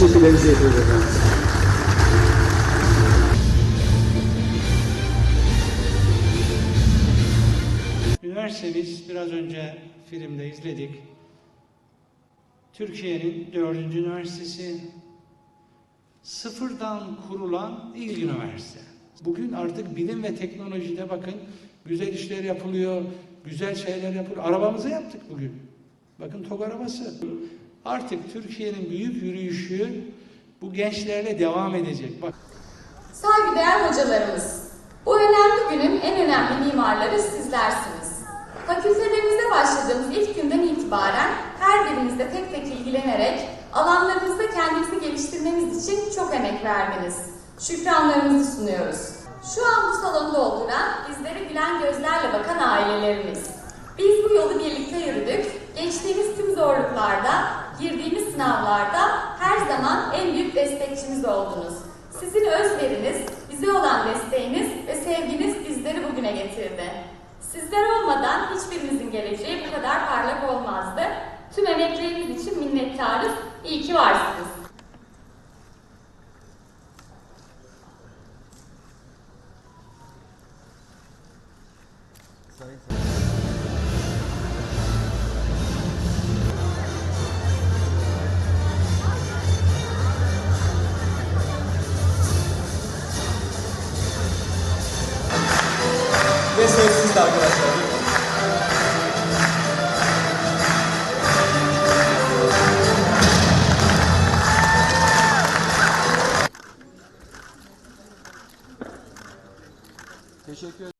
Teşekkür ederim. Üniversitemiz biraz önce filmde izledik. Türkiye'nin dördüncü üniversitesi, sıfırdan kurulan ilk üniversite. Bugün artık bilim ve teknolojide bakın güzel işler yapılıyor, güzel şeyler yapılıyor. Arabamızı yaptık bugün. Bakın TOG arabası. Artık Türkiye'nin büyük yürüyüşü bu gençlerle devam edecek. Bak Saygıdeğer hocalarımız, bu önemli günün en önemli mimarları sizlersiniz. Fakültelerimizde başladığımız ilk günden itibaren her birimizde tek tek ilgilenerek alanlarımızda kendimizi geliştirmemiz için çok emek verdiniz. Şükranlarımızı sunuyoruz. Şu an bu salonu dolduran, bizlere gülen gözlerle bakan ailelerimiz. Biz bu yolu birlikte yürüdük. Geçtiğimiz tüm zorluklarda, girdiğimiz sınavlarda her zaman en büyük destekçimiz oldunuz. Sizin özveriniz, bize olan desteğiniz ve sevginiz bizleri bugüne getirdi. Sizler olmadan hiçbirimizin geleceği bu kadar parlak olmazdı. Tüm emekleriniz için minnettarız. İyi ki varsınız. Ve arkadaşlar. Teşekkür ederim.